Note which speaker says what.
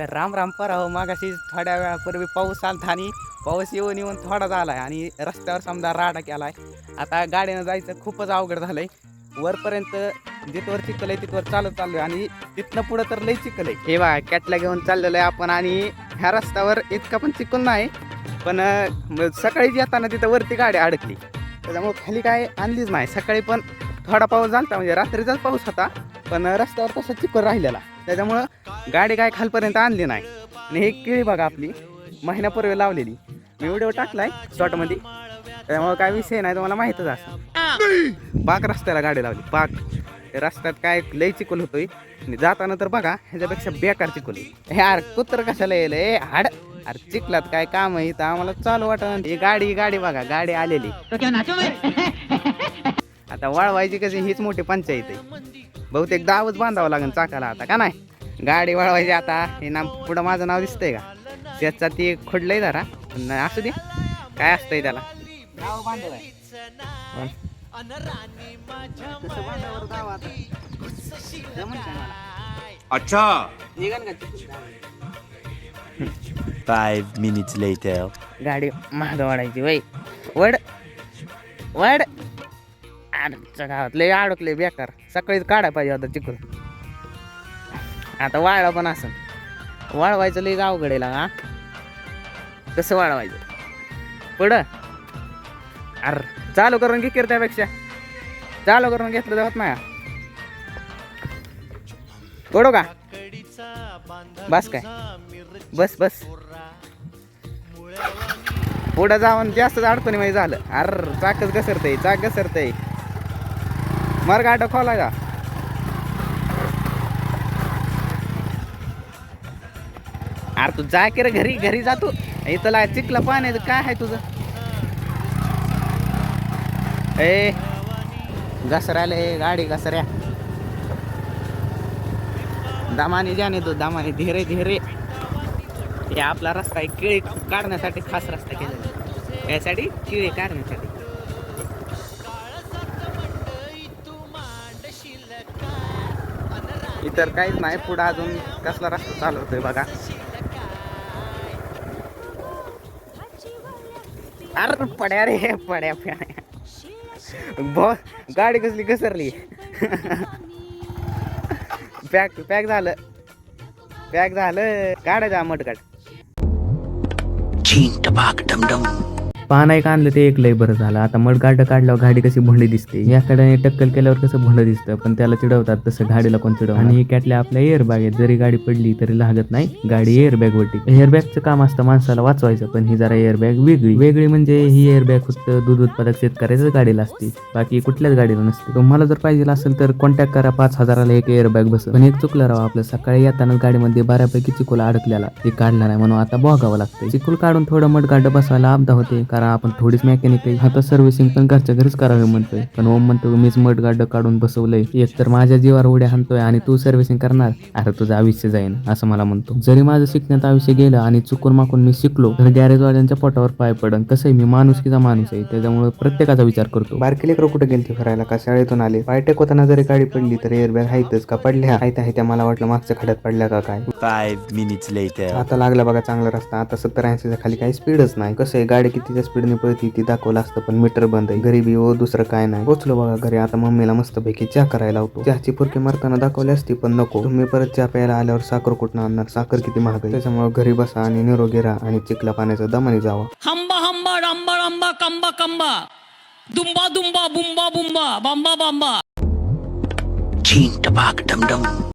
Speaker 1: तर राम रामपर अहो मागाशी थोड्या वेळापूर्वी पाऊस आलता आणि पाऊस येऊन येऊन थोडा झाला आहे आणि रस्त्यावर समजा राडा केलाय. आता गाडीनं जायचं खूपच अवघड झालं आहे वरपर्यंत जिथवर चिखल आहे तिथवर चालत चाललो आहे आणि तिथनं पुढं तर लई चिखल आहे हे बा कॅटला घेऊन चाललेलो आहे आपण आणि ह्या रस्त्यावर इतका पण चिखल नाही पण सकाळी येताना तिथं वरती गाडी अडकली. त्याच्यामुळे खाली काय आणलीच नाही. सकाळी पण थोडा पाऊस झाला म्हणजे रात्रीचाच पाऊस होता पण रस्त्यावर तसा चिखल राहिलेला. त्याच्यामुळं गाडी काय खालपर्यंत आणली नाही. आणि ही केळी बघा आपली महिन्यापूर्वी लावलेली. मी व्हिडिओ टाकलाय शॉर्टमध्ये. त्यामुळे काय विषय नाही तुम्हाला माहीतच असं पाक रस्त्याला गाडी लावली पाक. रस्त्यात काय लय चिखल होतोय. आणि जाताना तर बघा ह्याच्यापेक्षा बेकार चिकल हे अरे कुत्र कशाला येईल ए हाड. अरे चिखलात काय काम आहे तर आम्हाला चालू वाटत ही गाडी ही गाडी बघा गाडी आलेली. आता वळवायची कशी हीच मोठी पंचायत आहे. बहुतेक दावच बांधावं लागेल चाकाला आता का नाही? गाडी वळवायची आता. हे नाम पुढं माझं नाव दिसतंय का? त्याचा ती खोडलंय जरा. पण असू दे. काय असतंय त्याला?
Speaker 2: अच्छा?
Speaker 3: Five minutes later.
Speaker 1: गाडी महाग वाढायची वय. वड. वड. आमच्या गावात लय अडकले बेकार. सकाळीच काढाय पाहिजे होता चिकून आता वाळला पण असं. वाळवायचं लई अवघड आहे हा कसं वाळवायचं? पुढं. अर चालू करून घे त्यापेक्षा चालू करून घेतलं जात नाही. पडू का? बस काय? बस बस. पुढं जाऊन जास्त अडचणी झालं. अर चाकच घसरतय चाक घसरतय. मर गाठ खोला का अरे तू जा की रे घरी घरी जातो इथला चिकला पाण्याचं काय आहे तुझं? ए घसराले गाडी घसऱ्या. दामाने जाणे तो दामाने धीरे धीरे. हे आपला रस्ता आहे केळी काढण्यासाठी खास रस्ता केला यासाठी केळी काढण्यासाठी. इतर काहीच नाही पुढं अजून कसला रस्ता चालवतोय बघा. अरे पड्या रे पड्या पड्या. बॉ गाडी कसली घसरली. पॅक पॅक झालं. पॅक झालं. काढायचं मटकाट.
Speaker 3: काढ tabak बाग डमडम.
Speaker 4: पान एक आणलं ते एक लय बरं झालं. आता मड गाडं काढल्यावर गाडी कशी भोंडी दिसते. याकडे टक्कल केल्यावर कसं भंड दिसतं पण त्याला चिडवतात तसं गाडीला कोण चिडव आणि कॅटल्या आपल्या एअरबॅग आहेत. जरी गाडी पडली तरी लागत नाही गाडी एअरबॅग वरती. एअरबॅगचं काम असतं माणसाला वाचवायचं पण ही जरा एअरबॅग वेगळी. वेगळी म्हणजे ही एअरबॅग फक्त दूध उत्पादक शेतकऱ्याच्याच गाडीला असते बाकी कुठल्याच गाडीला नसते. तुम्हाला जर पाहिजे असेल तर कॉन्टॅक्ट करा पाच हजाराला एक एअरबॅग बस पण एक चुकलं राव आपलं सकाळी येताना गाडीमध्ये बऱ्यापैकी चिकोला अडकलेला. ते काढला नाही म्हणून आता बघावं लागतं चिकूल काढून थोडं मठ गाडं बसवायला अपदा होते कारण आपण थोडीच मेकॅनिक आहे. आता सर्व्हिसिंग पण घरच्या घरीच करावी म्हणतोय. पण ओम म्हणतो मीच मड गाडं काढून बसवलंय. एक तर माझ्या जीवावर उड्या हाणतोय आणि तू सर्व्हिसिंग करणार. अरे तुझं आयुष्य जाईन असं मला म्हणतो. जरी माझं शिकण्यात आयुष्य गेलं आणि चुकून माकून मी शिकलो तर गॅरेजवाल्यांच्या पोटावर पाय पडन. कसं आहे मी माणुसकीचा माणूस आहे. त्याच्यामुळे प्रत्येकाचा विचार करतो. बारके लेकरं कुठे गेलते फिरायला? का शाळेतून आले? पाय टेकवताना जरी गाडी पडली तर एअरबॅग आहेतच का पडल्या? आहेत आहे त्या मला वाटलं मागच्या खड्यात पडल्या का काय?
Speaker 3: Five minutes later.
Speaker 4: आता लागला बघा चांगला रस्ता. आता सत्तर ऐंशीच्या खाली काही स्पीडच नाही. कसं आहे गाडी कितीच्या स्पीडने पळती ती दाखवलं असतं पण मीटर बंद आहे. गरीबी व दुसरं काय नाही. पोचलो बघा घरी आता मम्मीला मस्तपैकी चहा करायला लावतो. चहाची पुरकी मारताना दाखवली असती पण नको. तुम्ही परत चहा प्यायला आल्यावर साखर कुठं आणणार? साखर किती महाग आहे? त्याच्यामुळे घरी बसा आणि निरोगी राहा आणि चिखला पाण्याचा दमाने जावा.
Speaker 5: हंबा हंबा रंबा रंबा कंबा कंबा. दुंबा दुंबा बुंबा बुंबा. बंबा बंबा.
Speaker 3: tabak dum dum.